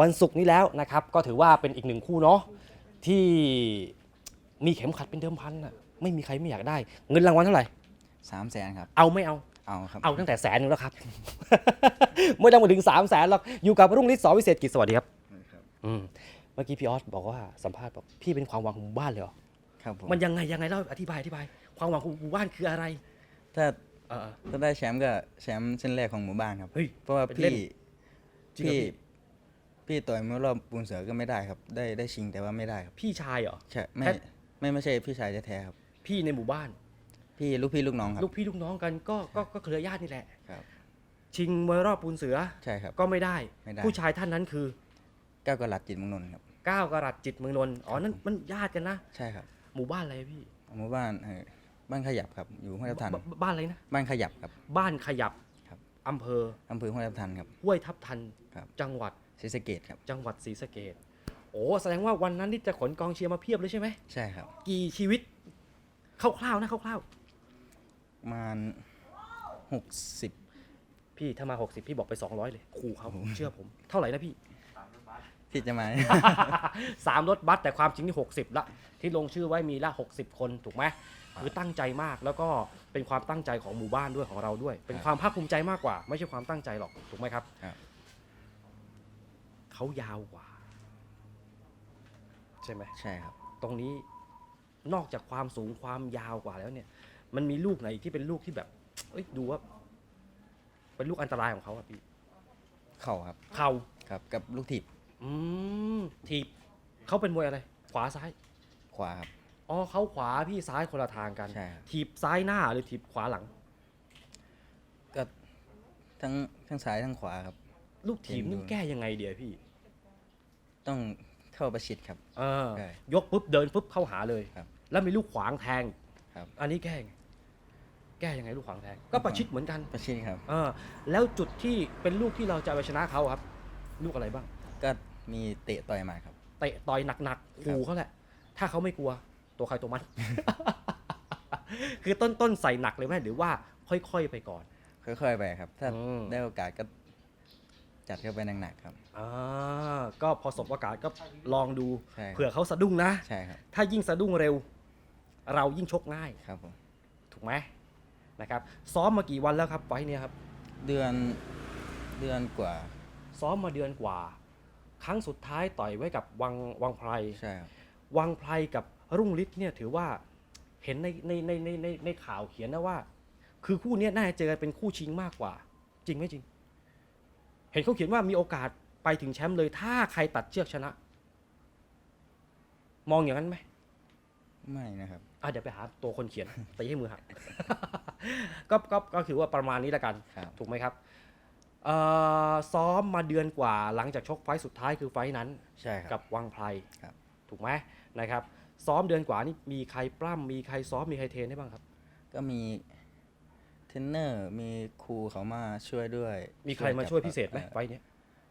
วันศุกร์นี้แล้วนะครับ ก็ถือว่าเป็นอีกหนึ่งคู่เนาะที่มีเข็มขัดเป็นเดิมพันอะไม่มีใครไม่อยากได้ เงินรางวัลเท่าไหร่ สามแสนครับ เอาไม่เอา เอาครับ เอาตั้งแต่แสนหนึงแล้วครับ ไม่ต้องมาถึง3ามแสนหรอกอยู่กับรุ่งฤทธิ์สอวิเศษกิจสวัสดีครับอืมเมื่อกี้พี่ออสบอกว่าสัมภาษณ์บอกพี่เป็นความหวังของหมู่บ้านเลยเหรอครับผมมันยังไงยังไงเล่าอธิบายอธิบาย ความหวังของหมู่บ้านคืออะไรถ้าเออ ถ้าได้แชมป์ก็แชมป์เส้นแรกของหมู่บ้านครับ เฮ้ยเพราะว่าเป็นเล่พี่นจริงเหรอพี่ พี่ พี่ต่อยเมื่อรอบปูนเสือก็ไม่ได้ครับ ได้ได้ชิงแต่ว่าไม่ได้ครับพี่ชายเหรอ ใช่ไม่แพท ไม่ไม่ใช่พี่ชายแท้ๆครับ พี่ในหมู่บ้าน พี่ลูกพี่ลูกน้องครับ ลูกพี่ลูกน้องกันก็ก็ก็เครือญาตินี่แหละ ครับ ชิงมวยรอบปูนเสือใช่ครับ ก็ไม่ได้ ไม่ได้ ผู้ชายท่านนั้นคือก้าวกลัดจิตเมืองนนท์ครับ ก้าวกรัตจิตเมืองนนท์อ๋อนั่นมันญาติกันนะใช่ครับหมู่บ้านอะไรพี่หมู่บ้านเออบ้านขยับครับ อยู่ห้วยทับทัน บบ้านอะไรนะบ้านขยับครับ บ้านขยับครับ อำเภออำเภอห้วยทับทันครับ ห้วยทับทันครับ จังหวัด ศรีสะเกดครับ จังหวัดศรีสะเกดโอ้แสดงว่าวันนั้นนี่จะขนกองเชียร์มาเพียบเลยใช่ไหมใช่ครับ กี่ชีวิตคร่าวๆนะคร่าวประมาณหกสิบ ๆพี่ถ้ามา 60 พี่บอกไป 200 เลยครูเขาเชื่อผม เท่าไหร่นะพี่ ที่จะมา สามรถบัสแต่ความจริงนี่60 ละ ที่ลงชื่อไว้มีละ 60 คนถูกไหมคือตั้งใจมากแล้วก็เป็นความตั้งใจของหมู่บ้านด้วยของเราด้วย เป็นครับ ความภาคภูมิใจมากกว่า ไม่ใช่ความตั้งใจหรอกถูกไหมครับ ครับ เขายาวกว่า ใช่ไหมใช่ครับ ตรงนี้นอกจากความสูงความยาวกว่าแล้วเนี่ย มันมีลูกไหนที่เป็นลูกที่แบบ เอ้ยดูว่า เป็นลูกอันตรายของเขาอะพี่เข่าครับเข่าครับ กับลูกถีบอืมทีบเขาเป็นมวยอะไร ขวาซ้าย ขวาครับ อ๋อเขาขวาพี่ซ้ายคนละทางกันใช่ครับทีบซ้ายหน้าหรือทีบขวาหลัง ก็ทั้งทั้งซ้ายทั้งขวาครับ ลูกทีบเห็นนี่ดูแก้ยังไงเดียวพี่ ต้องเข้าประชิดครับ เออ ใช่ยกปุ๊บเดินปุ๊บเข้าหาเลย ครับแล้วมีลูกขวางแทงครับ อันนี้แก้ยังไงแก้ยังไงลูกขวางแทง ก็ประชิดเหมือนกัน ประชิดครับ เออ แล้วจุดที่เป็นลูกที่เราจะเอาไปชนะเขาครับ ลูกอะไรบ้าง ก็มีเตะต่อยหมาครับ เตะต่อยหนักๆขู่เขาแหละ ถ้าเขาไม่กลัว ตัวใครตัวมัน คือต้นต้นใส่หนักเลยไหมหรือว่าค่อยๆไปก่อน ค่อยๆไปครับ ถ้าอืม ได้โอกาสก็ จัดเข้าไปหนักๆครับ อ่าก็พอสบโอกาสก็ลองดูใช่ครับเผื่อเขาสะดุ้งนะ ใช่ครับถ้ายิ่งสะดุ้งเร็ว เรายิ่งชกง่าย ครับผมถูกไหมนะครับ ซ้อมมากี่วันแล้วครับไฟล์เนี่ยครับ เดือนเดือนกว่าซ้อมมาเดือนกว่า ครั้งสุดท้ายต่อยไว้กับวังวังไพร ใช่ครับวังไพรกับรุ่งฤทธิ์เนี่ยถือว่าเห็นในในในในในในข่าวเขียนนะว่า คือคู่เนี้ยน่าจะเจอกันเป็นคู่ชิงมากกว่า จริงไหมจริง เห็นเขาเขียนว่ามีโอกาสไปถึงแชมป์เลย ถ้าใครตัดเชือกชนะ มองอย่างนั้นไหมไม่นะครับอะเดี๋ยวไปหาตัวคนเขียนตีให้มือหัก ก็ก็ก็คือว่าประมาณนี้ละกัน ครับ ถูกไหมครับเอ่อซ้อมมาเดือนกว่าหลังจากชกไฟต์สุดท้ายคือไฟต์นั้น ใช่ครับกับวังไพรครับ ถูกไหมนะครับ ซ้อมเดือนกว่านี่มีใครปล้ำมีใครซ้อมมีใครเทรนให้บ้างครับ ก็มีเทรนเนอร์มีครูเขามาช่วยด้วยมีใครมาช่วยจับพิเศษไหมอ่อไฟต์เนี้ย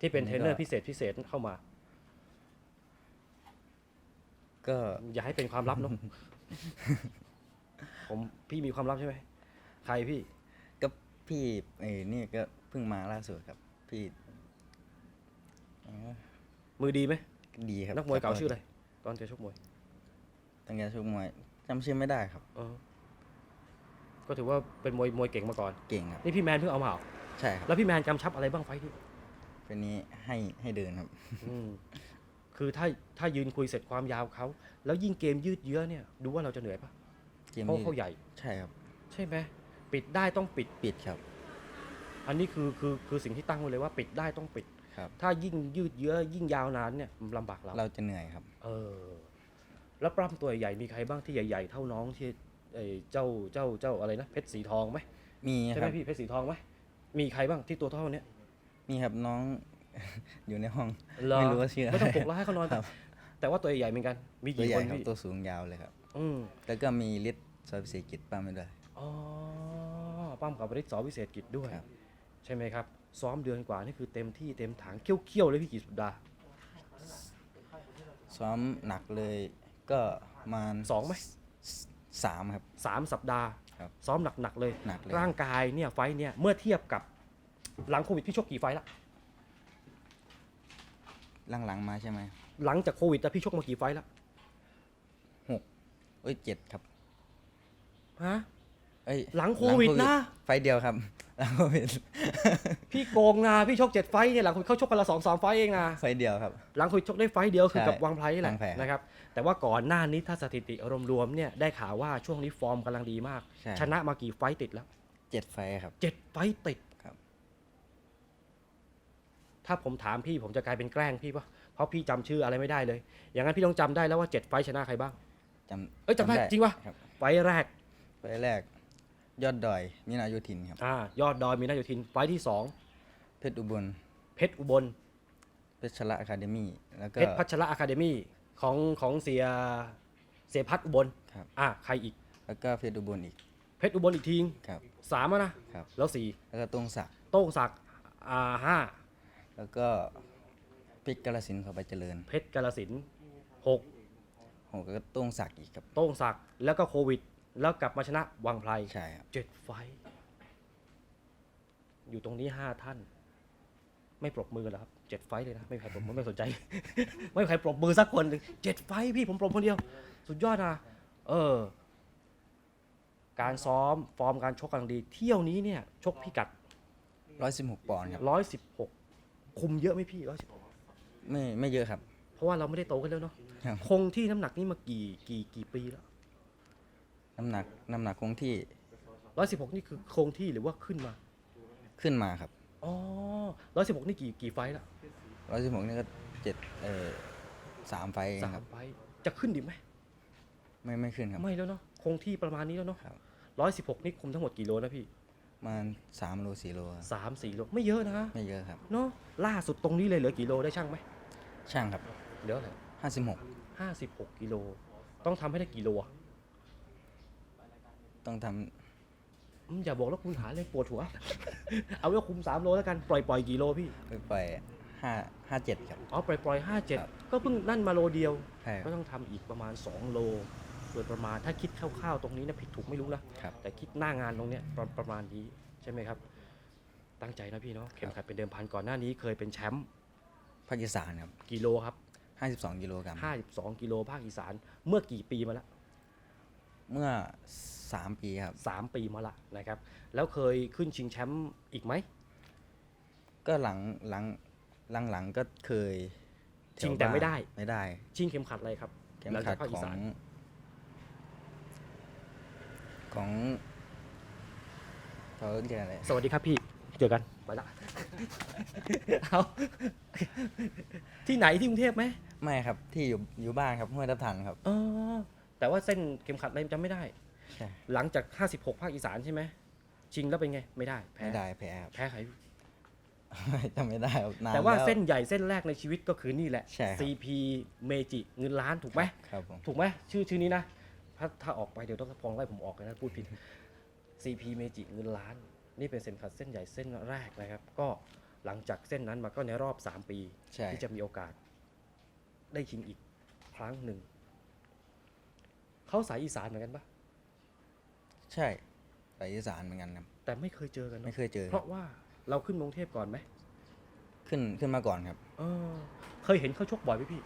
ที่เป็นอันเทนี้รนเนอร์ก็พิเศษพิเศษเข้ามา ก็อย่าให้เป็นความลับเนาะผมพี่มีความลับใช่ไหมใครพี่ ก็พี่เอ้ยนี่ก็เพิ่งมาล่าสุดครับ พี่อ๋อมือดีไหมดีครับนักมวยเก่าชื่ออะไรตอนจะชกมวยตั้งแต่ชกมวยจำชื่อไม่ได้ครับ เออ ก็ถือว่าเป็นมวยมวยเก่งมาก่อน เก่งครับ นี่พี่แมนเพิ่งเอามาเหรอใช่ครับ แล้วพี่แมนกำชับอะไรบ้างไฟต์ที่เป็นนี้ให้ให้เดินครับ อืมคือถ้าถ้ายืนคุยเสร็จความยาวเขา แล้วยิ่งเกมยืดเยื้อเนี่ยดูว่าเราจะเหนื่อยปะเกมเพราะนี้เขาใหญ่ ใช่ครับ ใช่ไหมปิดได้ต้องปิด ปิดครับ อันนี้คือคือคือสิ่งที่ตั้งไว้เลยว่าปิดได้ต้องปิด ครับ ถ้ายิ่งยืดเยื้อยิ่งยาวนานเนี่ยมันลำบากเราเราจะเหนื่อยครับ เออ แล้วปล้ำตัวใหญ่มีใครบ้างที่ใหญ่ ๆ เท่าน้องที่ ไอ้เจ้าเจ้าเจ้าอะไรนะเพชรสีทองไหมมีใช่คไหมรับ พี่เพชรสีทองไหมมีใครบ้างที่ตัวเท่าเนี้ยมีครับน้อง อยู่ในห้อง เหรอไม่รู้ว่าชื่ออะไร ไม่ต้องปลุกแล้วให้เขานอนครับ แต่ว่าตัวใหญ่เหมือนกัน มีตัวกี่ใหคญ่นครับพี่ตัวสูงยาวเลยครับ อืมแล้วก็มีฤทธิ์ซอยพิเศษกิจป้าไม่ด้วย อ๋อปั้มกับบริษสอวิเศษกิจด้วย ครับ ใช่ไหมครับ ซ้อมเดือนกว่านี่คือเต็มที่เต็มถังเคี่ยวๆเลยพี่กี่สัปดาห์ ซ้อมหนักเลยก็ประมาณสองไหม สามครับ สามสัปดาห์ ครับซ้อมหนักๆเลยหนักเลย ร่างกายเนี่ยไฟท์เนี่ยเมื่อเทียบกับหลังโควิดพี่ชกกี่ไฟท์ละหลังๆมาใช่ไหมหลังจากโควิดอะพี่ชกมากี่ไฟต์แล้วเอ้ยเจ็ดครับ ฮะ เอ้ยหลังโควิดนะ ไฟล์เดียวครับ หลังโควิด พี่โกงนะพี่ชกเจ็ดไฟต์เนี่ยหลังโควิดเขาชกกันละสองสามไฟต์เองนะไฟล์เดียวครับ หลังโควิดชกได้ไฟต์เดียวคือใช่กับวังไพรนี่แหละวังไพรครับนะครับแต่ว่าก่อนหน้านี้ถ้าสถิติรวมๆเนี่ยได้ข่าวว่าช่วงนี้ฟอร์มกำลังดีมาก ใช่ ชนะมากี่ไฟต์ติดแล้วเจ็ดไฟล์ครับ เจ็ดไฟต์ติดครับ ถ้าผมถามพี่ผมจะกลายเป็นแกล้งพี่ปะเพราะพี่จำชื่ออะไรไม่ได้เลย อย่างนั้นพี่ต้องจำได้แล้วว่าเจ็ดไฟต์ชนะใครบ้าง จำเอ้ยจำได้จริงปะ ครับไฟต์แรกไฟล์แรก ยอดดอยมินายุทินครับอ่ายอดดอยมีนาโยธินไฟต์ที่สองเพชรอุบลเพชรอุบล เพชรชละอะคาเดมี่แล้วก็ เพชรพัชระอะคาเดมี่ของของเสียเสียพัฒน์อุบลครับ อะใครอีก แล้วก็เพชรอุบลอีกเพชรอุบลอีกทีครับสามอะนะ ครับ แล้วสี่แล้วก็ต้งศักดิ์โต้งศักดิ์อ่าห้าแล้วก็เพชรกาลสินธุ์เขาไปเจริญเพชรกาลสินธุ์หกโหก็ต้งศักดิ์อีกครับโต้งศักดิ์แล้วก็โควิด แล้วกลับมาชนะวังไพรใช่ครับเจ็ดไฟท์อยู่ตรงนี้ห้าท่าน ไม่ปรบมือเหรอครับเจ็ดไฟท์เลยนะไม่มีใครปรบมือไม่สนใจ ไม่มีใครปรบมือสักคนหนึ่งเจ็ดไฟท์พี่ผมปรบคนเดียว สุดยอดนะเออ การซ้อมฟอร์มการชกกำลังดี เที่ยวนี้เนี่ย ชกพิกัดร้อยสิบหกปอนด์ครับร้อยสิบหกคุมเยอะไหมพี่ร้อยสิบไม่ไม่เยอะครับ เพราะว่าเราไม่ได้โตขึ้นแล้วเนาะครับ คงที่น้ำหนักนี้มากี่กี่กี่ปีแล้ว น้ำหนักน้ำหนักคงที่ร้อยสิบหกนี่คือคงที่หรือว่าขึ้นมาขึ้นมาครับอ๋อร้อยสิบหกนี่กี่กี่ไฟท์ละร้อยสิบหกนี่ก็เจ็ดเอ่อสามไฟล์เองสาครัมบไฟท์จะขึ้นดีไหมไม่ไม่ขึ้นครับ ไม่แล้วเนาะคงที่ประมาณนี้แล้วเนาะครับ ร้อยสิบหกนี่คุมทั้งหมดกี่โลนะพี่ประมาณสามโลสี่โลครับสามสี่โลไม่เยอะนะไม่เยอะครับ เนาะล่าสุดตรงนี้เลยเหลือกี่โลได้ช่างไหมช่างครับเหลืออะไรห้าสิบหกห้าสิบหกกิโลต้องทำให้ได้กี่โลอะ ต้องทอืมอย่าบอกแล้วคุณหาเลยปวดหัว เอาไว้คุมสามโลแล้วกันปล่อยปล่อยกี่โลพี่ำไปปล่อยห้าห้าเจ็ดครับ อ๋อปล่อยปล่อยห้าเจ็ดครับ ก็เพิ่งนั่นมาโลเดียว ใช่คก็รับต้องทำอีกประมาณ 2 โลโดยประมาณถ้าคิดคร่าวๆตรงนี้นะผิดถูกไม่รู้นะครับ แต่คิดหน้างานตรงเนี้ยประประมาณนี้ใช่ไหมครับ ตั้งใจนะพี่เนาะเข็มขัดเป็นเดิมพันก่อนหน้านี้เคยเป็นแชมป์ภาคอีสานครับกิโลครับ ห้าสิบสองกิโลกรัม52 กิโลภาคอีสานเมื่อกี่ปีมาแล้ว เมื่อสามปีครับ3ปีมาละนะครับ แล้วเคยขึ้นชิงแชมป์อีกไหม ก็หลังหลังหลังหลังก็เคยชิงแต่ไม่ได้ ไม่ได้ชิงเข็มขัดอะไรครับเข็มหลังขัจาดกภาคขอีอสางนของเขาเรียกอะไรสวัสดีครับพี่ เจอกันไปละ เอาที่ไหนที่กรุงเทพไหมไม่ครับที่อยู่อยู่บ้านครับห้วยทับทันครับ เออ แต่ว่าเส้นเข็มขัดอะไรจำไม่ได้ ใช่หลังจาก 56 ภาคอีสานใช่ไหมชิงแล้วเป็นไง ไม่ได้ แพ้ ไม่ได้แพ้ครับ แพ้ใคร จำไม่ได้ครับนานแต่ว่าล้ เส้นใหญ่เส้นแรกในชีวิตก็คือนี่แหละ ใช่ครับ CP เมจิเงินล้านถูกไหม ครับผม ถูกไหมชื่อชื่อนี้นะ ถ้าถ้าออกไปเดี๋ยวต้องพองไล่ผมออกเลยนะ พูดผิด CP เมจิเงินล้าน นี่เป็นเส้นขัดเส้นใหญ่เส้นแรกนะครับ ก็หลังจากเส้นนั้นมาก็ในรอบ 3 ปี ใช่ ที่จะมีโอกาส ได้ชิงอีกครั้งหนึ่ง เขาสายอีสานเหมือนกันปะใช่ไปอีสานเหมือนกันครับ แต่ไม่เคยเจอกันไม่เนาะเคยเจอเพราะว่าเราขึ้นกรุงเทพก่อนไหมขึ้นขึ้นมาก่อนครับเออ เคยเห็นเขาชกบ่อยไหมพี่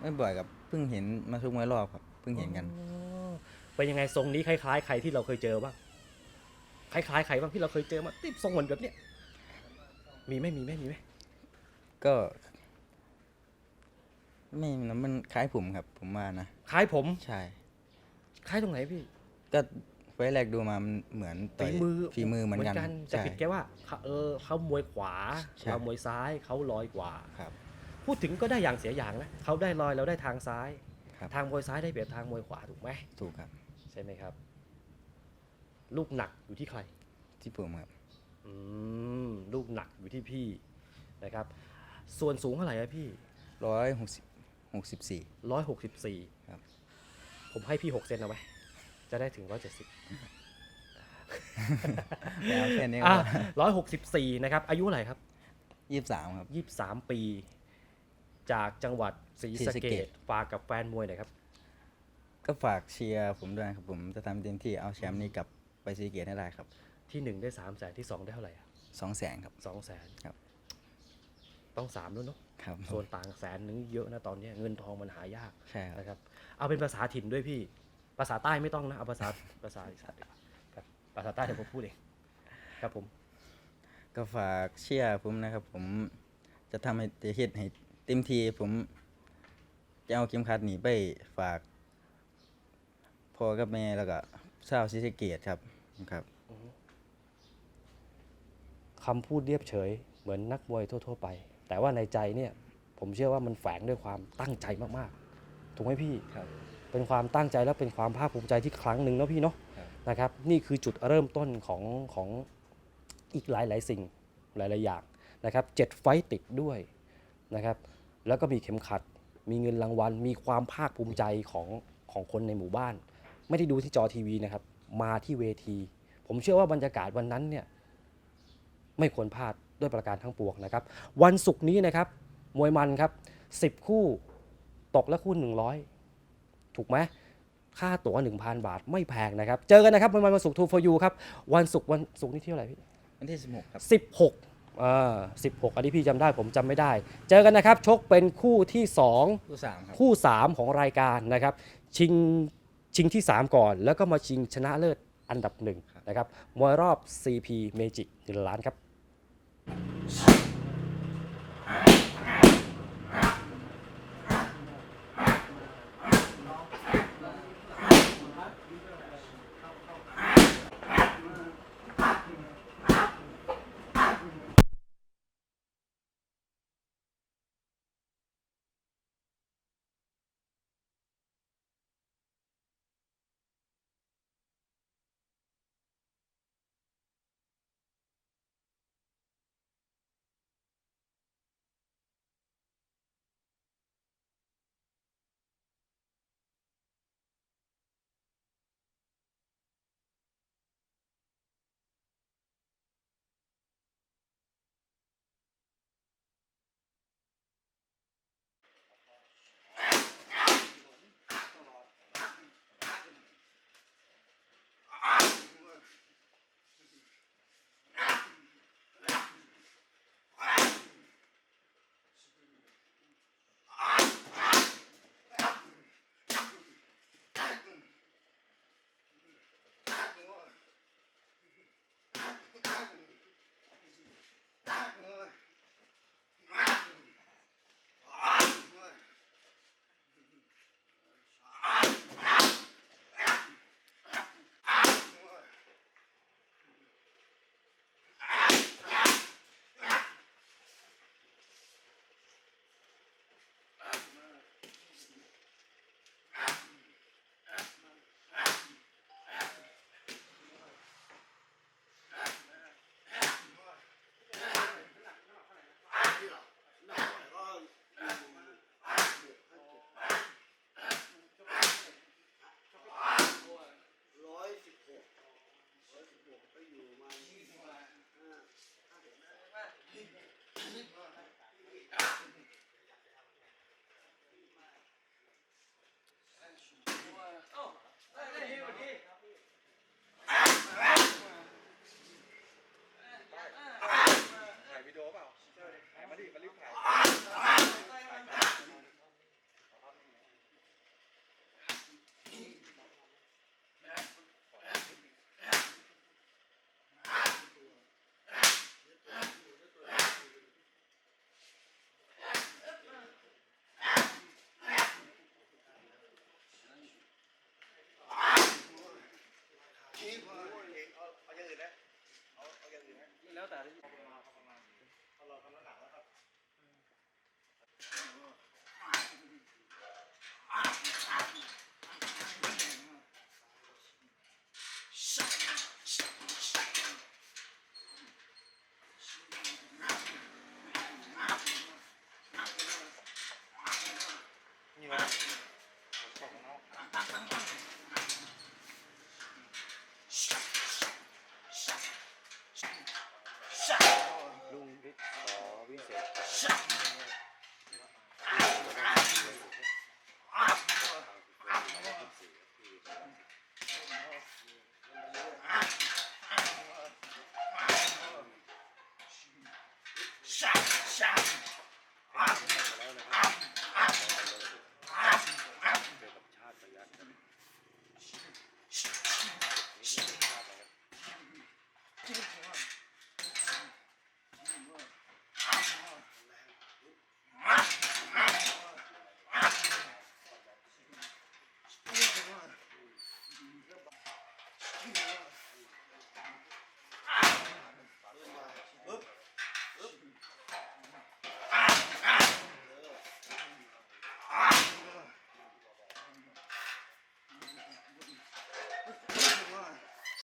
ไม่บ่อยกับเพิ่งเห็นมาทุกมวยรอบครับเพิ่งเห็นกัน อ๋อเป็นยังไงทรงนี้คล้ายๆใครที่เราเคยเจอบ้างคล้ายๆใครบ้างที่เราเคยเจอมาติดทรงเหมือนแบบเนี้ยมีไหมมีไหมมีไหมก็ ไม่นะมันคล้ายผมครับ ผมว่านะ คล้ายผม ใช่ คล้ายตรงไหนพี่ก็ไว้แรกดูมามันเหมือนต่ฝียมือฝีมือเหมือนกันแต่ใช่ ผิดแค่ว่าเขาเออเขามวยขวาใช่ เรามวยซ้ายเขาลอยกว่า ครับ พูดถึงก็ได้อย่างเสียอย่างนะเขาได้ลอยเราได้ทางซ้าย ครับ ทางมวยซ้ายได้เปรียบทางมวยขวาถูกไหมถูกครับ ใช่ไหมครับ ลูกหนักอยู่ที่ใคร ที่ผมครับอืมลูกหนักอยู่ที่พี่นะครับ ส่วนสูงเท่าไหร่อะพี่ร้อยหกสิบหกสิบสี่ร้อยหกสิบสี่ครับ ผมให้พี่หกเซนเอาไว้ จะได้ถึงร้อยเจ็ดสิบแล้วแค่นี้อะก็ร้อยหกสิบสี่นะครับ อายุเท่าไหร่ครับยี่สิบสามครับยี่สิบสามปี จากจังหวัดศรีศรีสะสะเกเกดษฝากกับแฟนมวยหน่อยครับ ก็ฝากเชียร์ผมด้วยครับผมจะทำเต็มที่เอาแชมป์นี้กลับไปซีเกตให้ได้ครับ ที่หนึ่งได้สามแสนที่สองได้เท่าไหร่อะสองแสนครับสองแสนครับ ต้องสามด้วยเนาะครับส่วนต่างแสนนึงเยอะนะตอนเนี้ยเงินทองมันหายากใช่ครับนะครับ เอาเป็นภาษาถิ่นด้วยพี่ ภาษาใต้ไม่ต้องนะ เอาภาษาภาษาอีสานดีกว่าครับภาษาใต้เดี๋ยวผมพูดเองครับผม ก็ฝากเชียร์ผมนะครับ ผมจะทำให้จะเฮ็ดให้เต็มที่ผมจะเอาเข็มขัดหนีไปฝากพ่อกับแม่แล้วก็ชาวศรีสะเกดครับครับ คำพูดเรียบเฉย เหมือนนักมวยทั่ว ๆ ไป แต่ว่าในใจเนี่ย ผมเชื่อว่ามันแฝงด้วยความตั้งใจมากๆ ถูกไหมพี่ ครับเป็นความตั้งใจและเป็นความภาคภูมิใจที่ครั้งหนึ่งนะพี่เนาะครับนะครับ นี่คือจุดเริ่มต้นของของอีกหลายหลายๆสิ่งหลายๆอย่างนะครับเจ็ดไฟต์ติดด้วยนะครับ แล้วก็มีเข็มขัด มีเงินรางวัล มีความภาคภูมิใจของของคนในหมู่บ้าน ไม่ได้ดูที่จอทีวีนะครับ มาที่เวที ผมเชื่อว่าบรรยากาศวันนั้นเนี่ยไม่ควรพลาดด้วยประการทั้งปวงนะครับ วันศุกร์นี้นะครับมวยมันครับ 10 คู่ ตกละคู่100 ถูกไหมค่าตั๋ว 1,000 บาทไม่แพงนะครับ เจอกันนะครับมวยมันวันศุกร์ทูฟอยูครับ วันศุกร์วันศุกร์นี่เที่ยวอะไรพี่ วันที่ 16 ครับ 16อ่า16 อันนี้พี่จำได้ผมจำไม่ได้ เจอกันนะครับ ชกเป็นคู่ที่ 2 คู่สามครับคู่ 3 ของรายการนะครับ ชิงชิงที่ 3 ก่อน แล้วก็มาชิงชนะเลิศอันดับหนึ่งนะครับมวยรอบ CP Magic 1ล้านครับ Yeah.